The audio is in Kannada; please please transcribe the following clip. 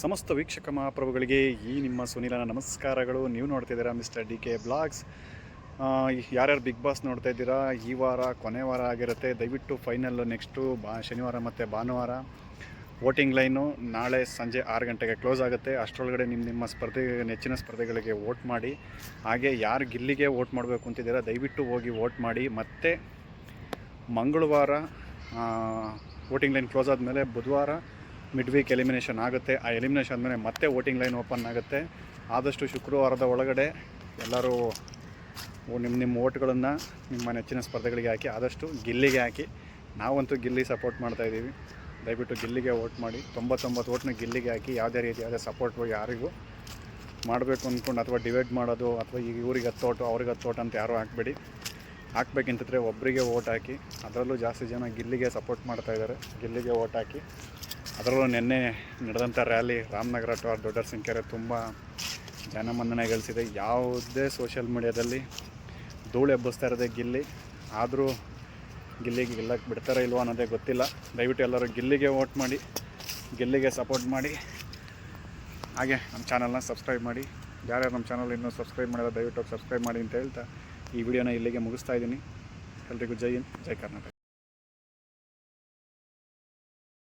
ಸಮಸ್ತ ವೀಕ್ಷಕ ಮಹಾಪ್ರಭುಗಳಿಗೆ ಈ ನಿಮ್ಮ ಸುನೀಲನ ನಮಸ್ಕಾರಗಳು. ನೀವು ನೋಡ್ತಿದ್ದೀರಾ ಮಿಸ್ಟರ್ ಡಿ ಕೆ ಬ್ಲಾಗ್ಸ್. ಯಾರ್ಯಾರು ಬಿಗ್ ಬಾಸ್ ನೋಡ್ತಾ ಇದ್ದೀರಾ, ಈ ವಾರ, ಕೊನೆ ವಾರ ಆಗಿರುತ್ತೆ. ದಯವಿಟ್ಟು ಫೈನಲ್ ನೆಕ್ಸ್ಟು ಬಾ, ಶನಿವಾರ ಮತ್ತು ಭಾನುವಾರ. ವೋಟಿಂಗ್ ಲೈನು ನಾಳೆ ಸಂಜೆ ಆರು ಗಂಟೆಗೆ ಕ್ಲೋಸ್ ಆಗುತ್ತೆ. ಅಷ್ಟರೊಳಗಡೆ ನಿಮ್ಮ ನಿಮ್ಮ ಸ್ಪರ್ಧೆ, ನೆಚ್ಚಿನ ಸ್ಪರ್ಧೆಗಳಿಗೆ ವೋಟ್ ಮಾಡಿ. ಹಾಗೆ ಯಾರು ಗಿಲ್ಲಿಗೆ ವೋಟ್ ಮಾಡಬೇಕು ಅಂತಿದ್ದೀರಾ, ದಯವಿಟ್ಟು ಹೋಗಿ ವೋಟ್ ಮಾಡಿ. ಮತ್ತು ಮಂಗಳವಾರ ವೋಟಿಂಗ್ ಲೈನ್ ಕ್ಲೋಸ್ ಆದಮೇಲೆ ಬುಧವಾರ ಮಿಡ್ ವೀಕ್ ಎಲಿಮಿನೇಷನ್ ಆಗುತ್ತೆ. ಆ ಎಲಿಮಿನೇಷನ್ ಆದಮೇಲೆ ಮತ್ತೆ ವೋಟಿಂಗ್ ಲೈನ್ ಓಪನ್ ಆಗುತ್ತೆ. ಆದಷ್ಟು ಶುಕ್ರವಾರದ ಒಳಗಡೆ ಎಲ್ಲರೂ ನಿಮ್ಮ ನಿಮ್ಮ ಓಟ್ಗಳನ್ನು ನಿಮ್ಮ ನೆಚ್ಚಿನ ಸ್ಪರ್ಧೆಗಳಿಗೆ ಹಾಕಿ, ಆದಷ್ಟು ಗಿಲ್ಲಿಗೆ ಹಾಕಿ. ನಾವಂತೂ ಗಿಲ್ಲಿ ಸಪೋರ್ಟ್ ಮಾಡ್ತಾಯಿದ್ದೀವಿ ದಯವಿಟ್ಟು ಗಿಲ್ಲಿಗೆ ಓಟ್ ಮಾಡಿ. ತೊಂಬತ್ತೊಂಬತ್ತು ಓಟ್ನ ಗಿಲ್ಲಿಗೆ ಹಾಕಿ, ಯಾವುದೇ ರೀತಿ ಯಾವುದೇ ಸಪೋರ್ಟ್ ಯಾರಿಗೂ ಮಾಡಬೇಕು ಅಂದ್ಕೊಂಡು ಅಥವಾ ಡಿವೈಡ್ ಮಾಡೋದು ಅಥವಾ ಈಗ ಇವ್ರಿಗೆ ಹತ್ತು ಓಟು ಅವ್ರಿಗೆ ಹತ್ತು ಓಟು ಅಂತ ಯಾರೂ ಹಾಕಬೇಡಿ. ಹಾಕ್ಬೇಕಂತಿದ್ರೆ ಒಬ್ಬರಿಗೆ ಓಟ್ ಹಾಕಿ, ಅದರಲ್ಲೂ ಜಾಸ್ತಿ ಜನ ಗಿಲ್ಲಿಗೆ ಸಪೋರ್ಟ್ ಮಾಡ್ತಾಯಿದ್ದಾರೆ ಗಿಲ್ಲಿಗೆ ಓಟ್ ಹಾಕಿ. ಅದರಲ್ಲೂ ನಿನ್ನೆ ನಡೆದಂಥ ರ್ಯಾಲಿ, ರಾಮನಗರ ಟು ದೊಡ್ಡ ಸಂಖ್ಯೆ ತುಂಬ ಜನಮನ್ನಣೆ ಗಳಿಸಿದೆ. ಯಾವುದೇ ಸೋಷಿಯಲ್ ಮೀಡ್ಯಾದಲ್ಲಿ ಧೂಳು ಎಬ್ಬಿಸ್ತಾ ಇರೋದೇ ಗಿಲ್ಲಿ. ಆದರೂ ಗಿಲ್ಲಿಗೆ ಗೆಲ್ಲಕ್ಕೆ ಬಿಡ್ತಾರೋ ಇಲ್ವೋ ಅನ್ನೋದೇ ಗೊತ್ತಿಲ್ಲ. ದಯವಿಟ್ಟು ಎಲ್ಲರೂ ಗಿಲ್ಲಿಗೆ ವೋಟ್ ಮಾಡಿ, ಗಿಲ್ಲಿಗೆ ಸಪೋರ್ಟ್ ಮಾಡಿ. ಹಾಗೆ ನಮ್ಮ ಚಾನಲ್ನ ಸಬ್ಸ್ಕ್ರೈಬ್ ಮಾಡಿ. ಯಾರ್ಯಾರು ನಮ್ಮ ಚಾನಲ್ ಇನ್ನೂ ಸಬ್ಸ್ಕ್ರೈಬ್ ಮಾಡಿದ್ರೆ ದಯವಿಟ್ಟು ಸಬ್ಸ್ಕ್ರೈಬ್ ಮಾಡಿ ಅಂತ ಹೇಳ್ತಾ ಈ ವಿಡಿಯೋನ ಇಲ್ಲಿಗೆ ಮುಗಿಸ್ತಾ ಇದ್ದೀನಿ. ಎಲ್ರಿಗೂ ಜೈ ಹಿಂದ್, ಜೈ ಕರ್ನಾಟಕ.